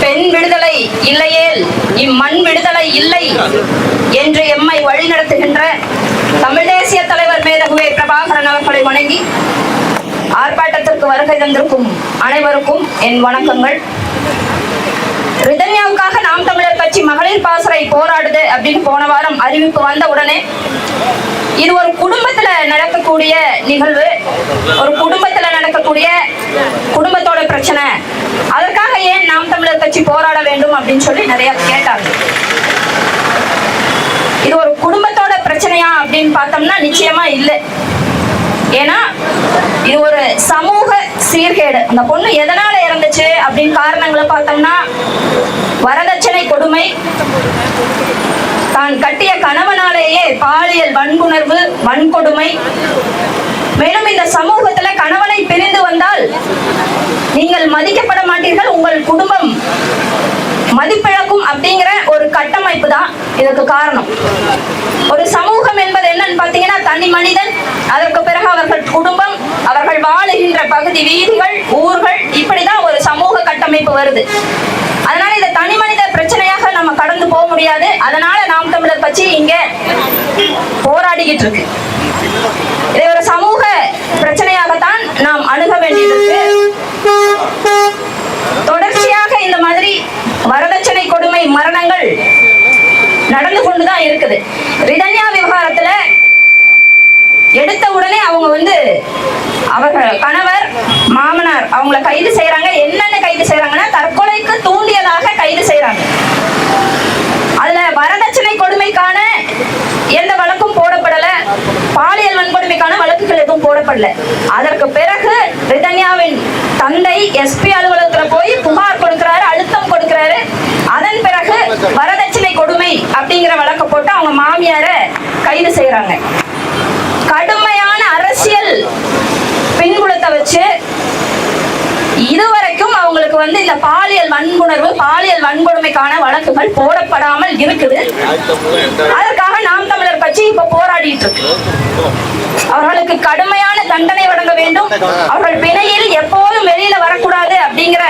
பெண் விடுதலை இல்லையேல் இம்மண் விடுதலை இல்லை என்று எம்மை வழிநடத்துகின்ற தமிழ் தேசிய தலைவர் மேதகுவே பிரபாகரன் அவர்களை வணங்கி ஆர்ப்பாட்டத்திற்கு வருகை தந்திருக்கும் அனைவருக்கும் என் வணக்கங்கள். ரிதன்யாவுக்காக நாம் தமிழர் கட்சி மகளிர் பாசறை போராடுது அப்படின்னு போன வாரம் அறிவிப்பு வந்த உடனே இது ஒரு குடும்பத்துல நடக்கக்கூடிய நிகழ்வு ஒரு குடும்பத்துல நடக்கக்கூடிய குடும்பத்தோட பிரச்சனை. தமிழர் கட்சி போராட வேண்டும் அப்படின்னு சொல்லி நிறைய கேட்டாங்க. இது ஒரு குடும்பத்தோட பிரச்சனையா அப்படின்னு பார்த்தோம்னா நிச்சயமா இல்லை. ஏன்னா இது ஒரு சமூக சீர்கேடு. அந்த பொண்ணு எதனால இறந்துச்சு அப்படின்னு காரணங்களை பார்த்தோம்னா வரதட்சணை கொடுமை. தான் கட்டிய கணவனாலேயே பாலியல் வன்புணர்வு வன்கொடுமை. மேலும் இந்த சமூகத்துல கணவனை பிரிந்து வந்தால் நீங்கள் மதிக்கப்பட மாட்டீர்கள் உங்கள் குடும்பம் மதிப்பிழக்கும் அப்படிங்கிற ஒரு கட்டமைப்பு தான் இதுக்கு காரணம். ஒரு சமூகம் என்பது என்னன்னு பார்த்தீங்கன்னா தனி மனிதன் அதற்கு பிறகு அவர்கள் குடும்பம் அவர்கள் வாழுகின்ற பகுதி வீதிகள் ஊர்கள் இப்படிதான் ஒரு சமூக கட்டமைப்பு வருது. அதனால இதை தனி மனித பிரச்சனையாக நம்ம கடந்து போக முடியாது. அதனால நாம் தமிழர் பற்றி இங்க போராடிக்கிட்டு இருக்கு இதை ஒரு சமூக பிரச்சனையாகத்தான் நாம் அணுக வேண்டியிருக்கு தொடர்ச்சியாக இந்த மாதிரி வரதட்சணை கொடுமை மரணங்கள் நடந்து கொண்டுதான் இருக்குது. ரிதன்யா விவகாரத்துல எடுத்த உடனே அவங்க வந்து அவர்கள் கணவர் மாமனார் அவங்கள கைது செய்யறாங்க என்னென்ன கைது செய்யறாங்கன்னா தற்கொலைக்கு தூண்டியதாக கைது செய்யறாங்க அதுல வரதட்சணை கொடுமைக்கான எந்த வழக்கும் போடப்படல. பாலியல் வன்கொடுமைக்கான வழக்குகள் எதுவும் போடப்படல. அதற்கு பிறகு ரிதன்யாவின் தந்தை எஸ்பி அலுவலகத்துல போய் புகார் கொடுக்கிறாரு அழுத்தம் கொடுக்கிறாரு அதன் பிறகு வரதட்சணை கொடுமை அப்படிங்கிற வழக்க போட்டு அவங்க மாமியார கைது செய்யறாங்க கடுமையான அரசியல் பின்புலத்தை வச்சு இதுவரைக்கும் அவங்களுக்கு வந்து இந்த பாலியல் வன்புணர்வு பாலியல் வன்கொடுமைக்கான வழக்குகள் போடப்படாமல் இருக்குது. அதற்காக நாம் தமிழர் கட்சி இப்ப போராடிட்டு இருக்கு. அவர்களுக்கு கடுமையான தண்டனை வழங்க வேண்டும். அவர்கள் பிணையில் எப்போதும் வெளியில வரக்கூடாது அப்படிங்கிற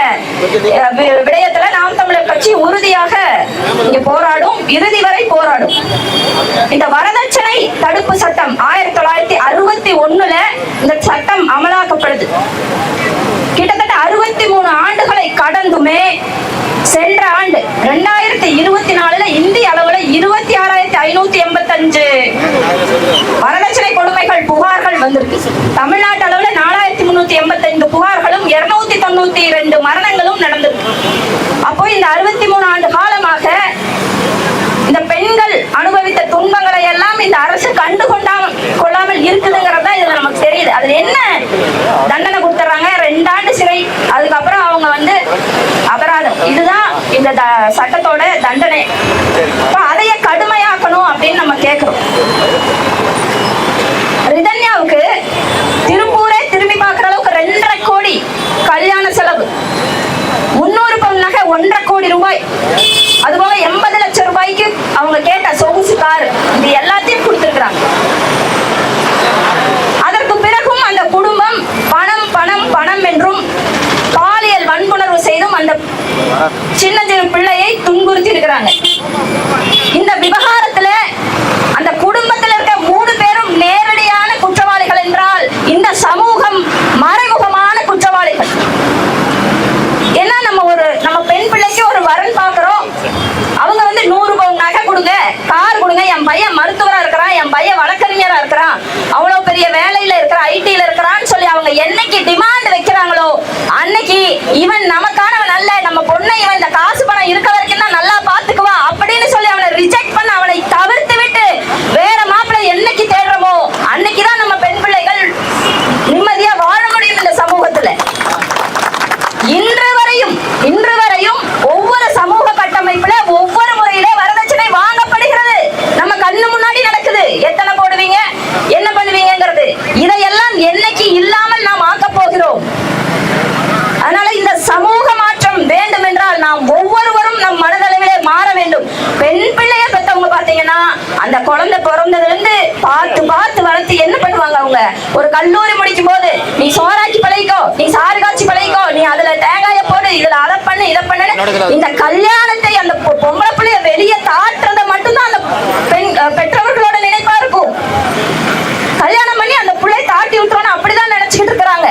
அஹ், நாம் தமிழர் கட்சி உறுதியாக இங்க போராடும் இறுதி வரை போராடும். இந்த வரதட்சணை தடுப்பு சட்டம் ஆயிரத்தி தொள்ளாயிரத்தி அறுபத்தி ஒண்ணுல இந்த சட்டம் அமலாக்கப்படுது. கிட்டத்தட்ட அறுபத்தி மூணு ஆண்டுகளை கடந்துமே சென்ற ஆண்டு ரெண்டாயிரத்தி இருபத்தி நாலுல இந்திய அளவுல இருபத்தி ஆறாயிரத்தி ஐநூத்தி எண்பத்தஞ்சு வரதட்சணை கொடுமைகள் புகார்கள் வந்திருக்கு. தமிழ்நாட்டு அளவுல நாலாயிரத்தி முன்னூத்தி எண்பத்தைந்து புகார்களும் இருநூத்தி தொண்ணூத்தி ரெண்டு மரணங்களும் நடந்திருக்கு. இந்த அறுபத்தி மூணு ஆண்டு காலமாக இந்த பெண்கள் அனுபவித்த துன்பங்களை எல்லாம் இந்த அரசு கண்டு கொண்டாமல் கொள்ளாமல் இருக்குதுங்கிறது தான் இதுல நமக்கு தெரியுது. அதுல என்ன தண்டனை கொடுத்துறாங்க? ரெண்டாண்டு சிறை. அதுக்கப்புறம் அவங்க வந்து அபராதம். இதுதான் இந்த த- சட்டத்தோட தண்டனை. அப்ப அதையே கடுமையாக்கணும் அப்படின்னு நம்ம கேட்கிறோம் ஒன்றரை கோடி ரூபாய். அதுபோக எண்பது லட்சம் ரூபாய்க்கு அவங்க கேட்ட சொகுசு கார் இது எல்லாத்தையும் கொடுத்துருக்குறாங்க. அதற்கு பிறகும் அந்த குடும்பம் பணம் பணம் பணம் என்றும் பாலியல் வன்புணர்வு செய்தும் அந்த சின்ன சிறு பிள்ளையை துன்புறுத்தி இருக்கிறாங்க. இந்த விவகாரத்துல அந்த குடும்பத்தில் இருக்க மூணு பேரும் நேரடியான குற்றவாளிகள் என்றால் இந்த சமூக மறைமுகமான குற்றவாளிகள் ஏன்னா நம்ம ஒரு நம்ம பெண் பிள்ளைக்கு ஒரு வரன் பார்க்கிறோம் அவங்க வந்து நூறு பவுன் நகை கொடுங்க பாருங்க என் பையன் மருத்துவரா இருக்கிறான் என் பையன் வழக்கறிஞரா இருக்கிறான் அவ்வளவு பெரிய வேலையில இருக்கிற ஐடில இருக்கிறான்னு சொல்லி அவங்க என்னைக்கு டிமாண்ட் வைக்கிறாங்களோ அன்னைக்கு இவன் நமக்கானவன் நல்ல நம்ம பொண்ணை இவன் இந்த காசு பணம் இருக்க வரைக்கும் தான் நல்லா பாத்துக்குவா அப்படின்னு சொல்லி அவனை ரிஜெக்ட் பண்ண அவனை தவிர்த்து விட்டு வேற மாப்பிள்ளை என்னைக்கு தேடுறோமோ அன்னைக்குதான் நம்ம பெண் பிள்ளைகள் நிம்மதியா வாழ முடியும் இந்த சமூகத்துல இன்று வரையும் இன்று வரையும் ஒவ்வொரு சமூக கட்டமைப்புல ஒவ்வொரு முறையிலே வரதட்சணை வாங்கப்படுகிறது நம்ம கண்ணு முன்னாடி நடக்குது எத்தனை போடுவீங்க என்ன பண்ணுவீங்கங்கிறது இதையெல்லாம் என்னைக்கு இல்லாமல் நாம் ஆக்கப் போகிறோம் அதனால இந்த சமூக மாற்றம் வேண்டும் என்றால் நாம் ஒவ்வொருவரும் நம் மனதளவிலே மாற வேண்டும் பெண் பிள்ளைய பெற்றவங்க பாத்தீங்கன்னா அந்த குழந்தை பிறந்ததுல இருந்து பார்த்து பார்த்து வளர்த்து என்ன பண்ணுவாங்க அவங்க? ஒரு கல்லூரி முடிக்கும் போது நீ சோறாக்கி பழகிக்கோ நீ சாறு காய்ச்சி பழகிக்கோ நீ அதுல தேங்காய போடு இந்த கல்யாணத்தை அந்த பொம்பளை பிள்ளைய வெளியே தாட்டுறத மட்டும்தான் அந்த பெண் பெற்றவர்களோட நினைப்பா இருக்கும். கல்யாணம் பண்ணி அந்த பிள்ளை தாட்டி விட்டுறோம் அப்படிதான் நினைச்சுக்கிட்டு இருக்கிறாங்க.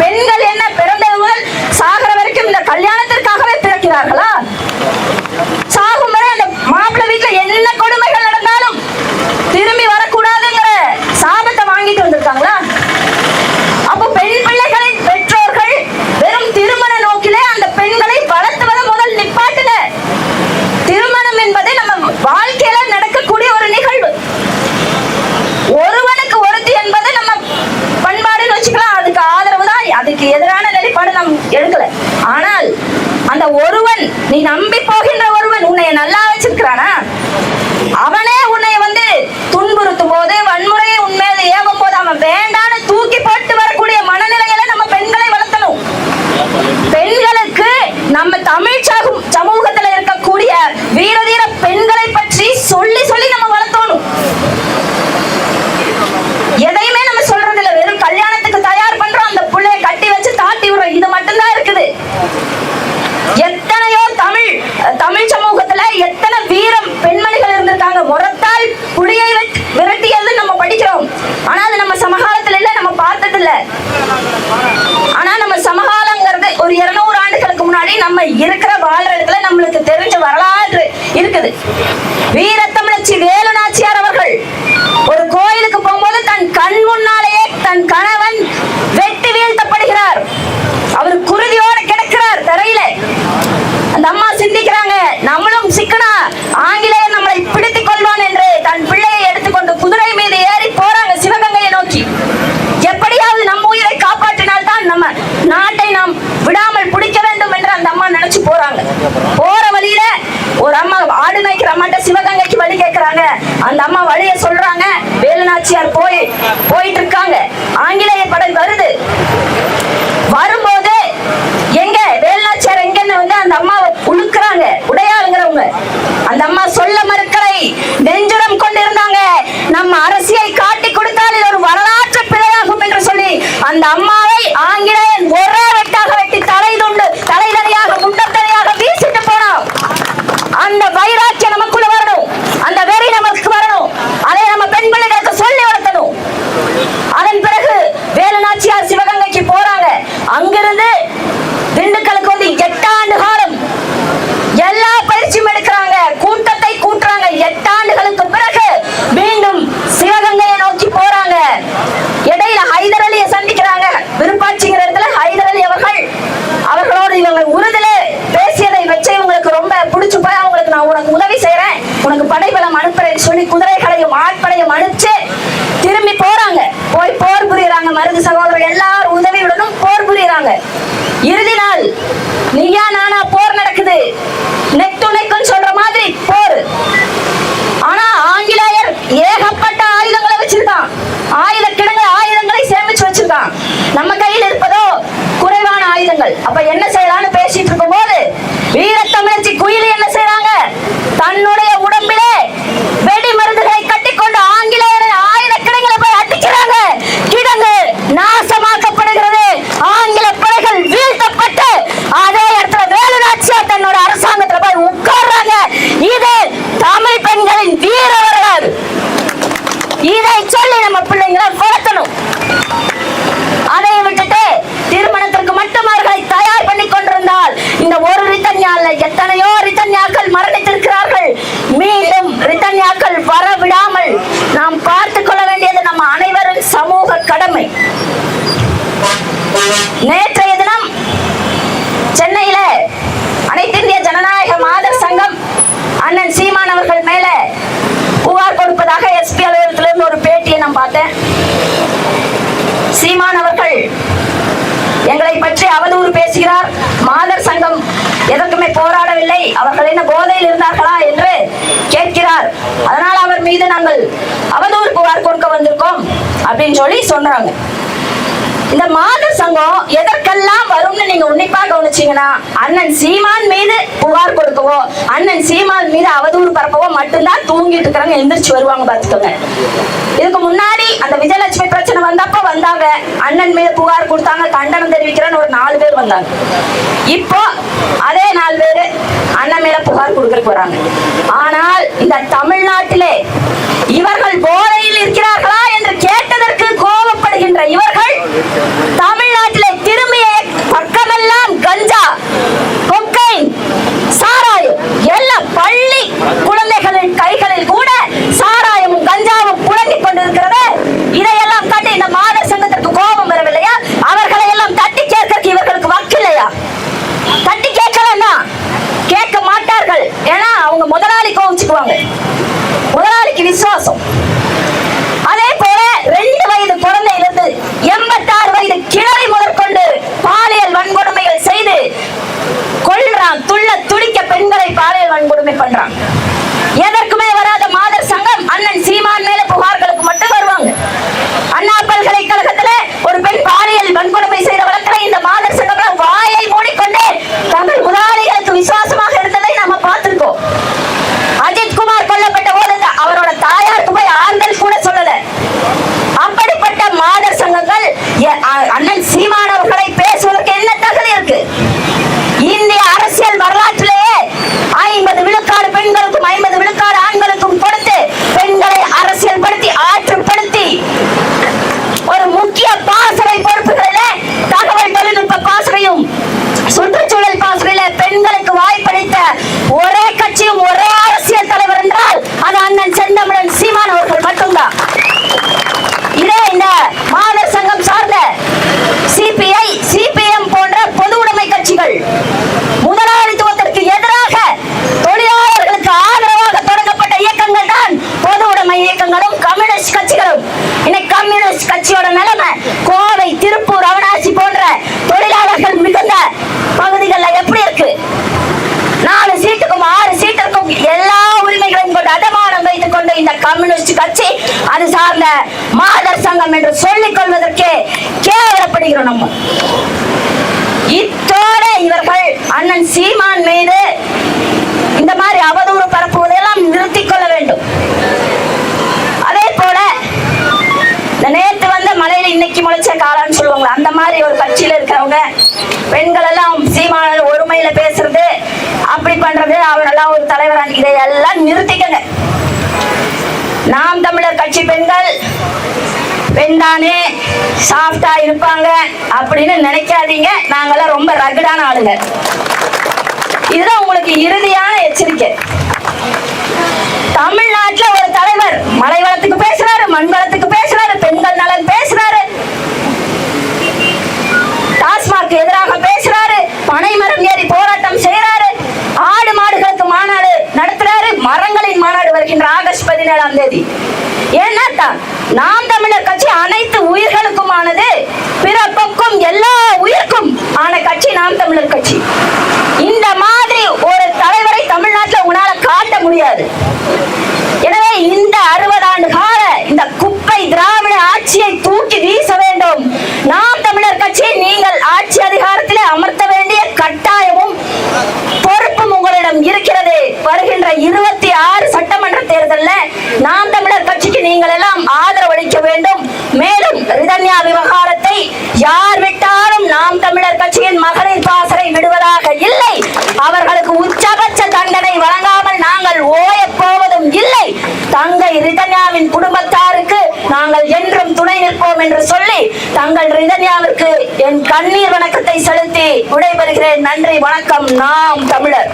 பெண்கள் என்ன பிறந்தது முதல் சாகிற வரைக்கும் இந்த கல்யாணத்திற்காகவே நாம் எடுக்கல. ஆனால் அந்த ஒருவன் நீ நம்பி போகின்ற ஒருவன் உன்னை நல்லா வச்சிருக்கிறானா? அவனே உன்னை வந்து துன்புறுத்தும் போது வன்முறையை உண்மையில ஏவும் போது அவன் வேண்டான்னு தூக்கி போட்டு வரக்கூடிய மனநிலையில நம்ம பெண்களை வளர்த்தணும். பெண்களுக்கு நம்ம தமிழ் சமூகத்துல இருக்கக்கூடிய வீரதீர பெண்களை பற்றி சொல்லி சொல்லி நம்ம வளர்த்தணும் எதையுமே நம்ம சொல்றது இல்ல வெறும் கல்யாணத்துக்கு தயார் பண்றோம் அந்த புள்ளைய கட்டி வச்சு தாட்டி விடுறோம் இது மட்டும்தான் இருக்குது எத்தனையோ தமிழ் தமிழ் சமூகத்துல எத்தனை வீரம் பெண்மணிகள் இருந்திருக்காங்க முறத்தால் புலியை வெட்- விரட்டியது நம்ம படிக்கிறோம் ஆனா அது நம்ம சமகாலத்துல இல்ல நம்ம பார்த்தது இல்ல ஆனா நம்ம சமகாலங்கிறது ஒரு இருநூறு ஆண்டுகளுக்கு முன்னாடி நம்ம இருக்கிற வாழ்ற இடத்துல நம்மளுக்கு தெரிஞ்ச வரலாறு வீர வீரத்தமிழச்சி வேலு நாச்சியார் அவர்கள் ஒரு கோயிலுக்கு போகும்போது தன் கண் முன்னாலேயே தன் கணவன் வெட்டி வீழ்த்தப்படுகிறார். அவர் குருதியோட கிடக்கிறார் தரையில. அந்த அம்மா சிந்திக்கிறாங்க நம்மளும் சிக்கனா? ஆங்கிலேயர் நம்மளை பிடித்துக் கொள்வான் என்று தன் பிள்ளையை எடுத்துக்கொண்டு குதிரை மீது ஏறி போறாங்க சிவகங்கையை நோக்கி. எப்படியாவது நம்ம உயிரை காப்பாற்றினால்தான் நம்ம நாட்டை நாம் விடாமல் பிடிக்க வேண்டும் என்று அந்த அம்மா நினைச்சு போறாங்க. அந்த அம்மா வழிய சொல்றாங்க. வேலுநாச்சியார் போய் போயிட்டு இருக்காங்க ஆங்கிலேய படை வருது. வரும்போது எங்க வேலுநாச்சியார் எங்கன்னு வந்து அந்த அம்மாவை உழுக்கிறாங்க. உடையாளுங்கிறவங்க. அந்த அம்மா சொல்ல மறுக்கலை. நெஞ்சுரம் கொண்டிருந்தாங்க. நம்ம அரசியை காட்டி கொடுத்தால் இது ஒரு வரலாற்று பிழையாகும் என்று சொல்லி அந்த அம்மாவை ஆங்கிலேயன் ஒரே வெட்டாக வெட்டி தலை துண்டு தலைதலையாக முண்டத்தலையாக வீசிட்டு போனான். அந்த வைர இறுதி நாள். நீயா நேற்றைய தினம் சென்னையில அனைத்து இந்திய ஜனநாயக மாதர் சங்கம் அண்ணன் சீமான் அவர்கள் மேல புகார் கொடுப்பதாக எஸ்பி அலுவலகத்திலிருந்து ஒரு பேட்டியை நான் பார்த்தேன். சீமான் அவர்கள் எங்களை பற்றி அவதூறு பேசுகிறார். மாதர் சங்கம் எதற்குமே போராடவில்லை. அவர்கள் என்ன போதையில் இருந்தார்களா என்று கேட்கிறார். அதனால் அவர் மீது நாங்கள் அவதூறு புகார் கொடுக்க வந்திருக்கோம் அப்படின்னு சொல்லி சொல்றாங்க. இந்த மாதர் சங்கம் எதற்கெல்லாம் வரும்னு நீங்க உன்னிப்பா கவனிச்சீங்கன்னா அண்ணன் சீமான் மீது புகார் கொடுக்கவோ அண்ணன் சீமான் மீது அவதூறு பரப்பவோ மட்டும்தான் தூங்கிட்டு இருக்கிறாங்க எந்திரிச்சு வருவாங்க பார்த்துக்கோங்க. இதுக்கு முன்னாடி அந்த விஜயலட்சுமி பிரச்சனை வந்தப்ப வந்தாங்க. அண்ணன் மீது புகார் கொடுத்தாங்க கண்டனம் தெரிவிக்கிறேன்னு ஒரு நாலு பேர் வந்தாங்க. இப்போ அதே நாலு பேர் அண்ணன் மேல புகார் கொடுக்க போறாங்க ஆனால் இந்த தமிழ்நாட்டிலே இவர்கள் போதையில் இருக்கிறார்களா என்று கேட்டதற்கு கோபப்படுகின்ற இவர்கள் தமிழ்நாட்டிலே திரும்பிய பக்கமெல்லாம் கஞ்சா கொக்கைன் சாராயம் எல்லா பள்ளி குழந்தைகளின் கைகளில் கூட சாராயமும் கஞ்சாவும் புழங்கிக் கொண்டிருக்கிறது இதையெல்லாம் கண்டு இந்த மாத சங்கத்திற்கு கோபம் வரவில்லையா அவர்களை எல்லாம் தட்டி கேட்கறதுக்கு இவர்களுக்கு வக்கில்லையா தட்டி கேட்கலன்னா கேட்க மாட்டார்கள் ஏன்னா அவங்க முதலாளி கோவிச்சுக்குவாங்க. முதலாளிக்கு விசுவாசம். அதே போல ரெண்டு வயது குழந்தையிலிருந்து எண்பத்தாறு வயது கிழமை முதற்கொண்டு பாலியல் வன்கொடுமைகள் செய்து கொள்றான் துள்ள துடிக்க பெண்களை பாலியல் வன்கொடுமை பண்றான் எதற்குமே வராத மாதர் சங்கம் அண்ணன் சீமான் மேல புகார்களுக்கு மட்டும் வருவாங்க. அண்ணா பல்கலைக்கழகத்துல ஒரு பெண் பாலியல் வன்கொடுமை செய்த வழக்கில் இந்த மாதர் சங்கம் வாயை மூடிக்கொண்டு தங்கள் முதலாளிகளுக்கு விசுவாசமாக இருந்ததை நாம பார்த்திருக்கோம் அஜித் குமார் கொல்லப்பட்ட போது அந்த அவரோட தாயாருக்கு போய் ஆறுதல் கூட சொல்லல அப்படிப்பட்ட மாதர் சங்கங்கள் எ- அ- அண்ணன் சீமான் அவர்களை பேசுவதற்கு என்ன தகுதி இருக்கு இந்திய அரசியல் வரலாற்றிலேயே ஐம்பது விழுக்காடு பெண்களுக்கும் ஐம்பது விழுக்காடு ஆண்களுக்கும் கொடுத்து பெண்களை அரசியல் படுத்தி ஆற்றுப்படுத்தி ஒரு முக்கிய பாசறை பொறுப்புகளிலே தகவல் தொழில்நுட்ப பாசறையும் சுற்றுச்சூழல் பாசறையில பெண்களுக்கு வாய்ப்பளித்த ஒரே கட்சியும் ஒரே அரசியல் தலைவர் என்றால் அது அண்ணன் செந்தமிழன் சீமான் அவர்கள் மட்டும்தான் இதே இந்த மாதர் சங்கம் சார்ந்த சிபிஐ சிபிஎம் போன்ற பொது உடைமை கட்சிகள் முதலாளித்துவத்திற்கு எதிராக தொழிலாளர்களுக்கு ஆதரவாக தொடங்கப்பட்ட இயக்கங்கள் தான் பொது உடைமை இயக்கங்களும் கம்யூனிஸ்ட் கட்சிகளும் இன்னைக்கு கம்யூனிஸ்ட் கோவை திருப்பூர் அவனாசி போன்ற தொழிலாளர்கள் மிகுந்த பகுதிகளில் எப்படி இருக்கு? நாலு சீட்டுக்கும் ஆறு சீட்டுக்கும் எல்லா உரிமைகளையும் கொண்டு அடமானம் வைத்துக் கொண்ட இந்த கம்யூனிஸ்ட் கட்சி அது சார்ந்த மாதர் சங்கம் என்று சொல்லிக் கொள்வதற்கே கேவலப்படுகிறோம் நம்ம. இத்தோட இவர்கள் அண்ணன் சீமான் மீது மாதிரி ஒரு கட்சியில இருக்கிறவங்க பெண்கள் எல்லாம் சீமான ஒருமையில பேசுறது அப்படி பண்றது அவரெல்லாம் ஒரு தலைவர் இதையெல்லாம் நிறுத்திக்கங்க. நாம் தமிழர் கட்சி பெண்கள் பெண்தானே சாஃப்டா இருப்பாங்க அப்படின்னு நினைக்காதீங்க. நாங்கெல்லாம் ரொம்ப ரகுடான ஆளுங்க. இதுதான் உங்களுக்கு இறுதியான எச்சரிக்கை. தமிழ்நாட்டுல ஒரு தலைவர் மலை வளத்துக்கு பேசுறாரு மண் வளத்துக்கு பேசுறாரு பெண்கள் நலன் பேசுறாரு டாஸ்மாக் எதிராக பேசுறாரு பனை போராட்டம் செய்யறாரு ஆடு மாடுகளுக்கு மாநாடு நடத்துறாரு. மரங்களின் மாநாடு வருகின்ற ஆகஸ்ட் பதினேழாம் தேதி. ஏன்னா நாம் தமிழர் கட்சி அனைத்து உயிர்களுக்குமானது பிறப்புக்கும் எல்லா உயிர்க்கும் ஆன கட்சி நாம் தமிழர் கட்சி. இந்த மாதிரி ஒரு தலைவரை தமிழ்நாட்டில் உங்களால காட்ட முடியாது. எனவே இந்த அறுபது ஆண்டு கால இந்த குப்பை திராவிட ஆட்சியை தூக்கி வீச வேண்டும். நாம் தமிழர் கட்சி நீங்கள் ஆட்சி அதிகாரத்திலே அமர்த்த வேண்டும் கட்டாயமும் பொறுப்பும் உங்களிடம் இருக்கிறது. வருகின்ற இருபத்தி ஆறு சட்டமன்ற தேர்தலில் நாம் தமிழர் கட்சிக்கு நீங்கள் எல்லாம் ஆதரவு அளிக்க வேண்டும். மேலும் ரிதன்யா விவகாரத்தை யார் விட்டாலும் நாம் தமிழர் கட்சியின் மகளிர் பாசறை விடுவதாக இல்லை. அவர்களுக்கு உச்சபட்ச தண்டனை வழங்காமல் நாங்கள் ஓயப் போவதும் இல்லை. தங்கை ரிதன்யாவின் குடும்ப நாங்கள் என்றும் துணை நிற்போம் என்று சொல்லி தங்கள் ரிதன்யாவிற்கு என் கண்ணீர் வணக்கத்தை செலுத்தி விடைபெறுகிறேன். நன்றி வணக்கம். நாம் தமிழர்.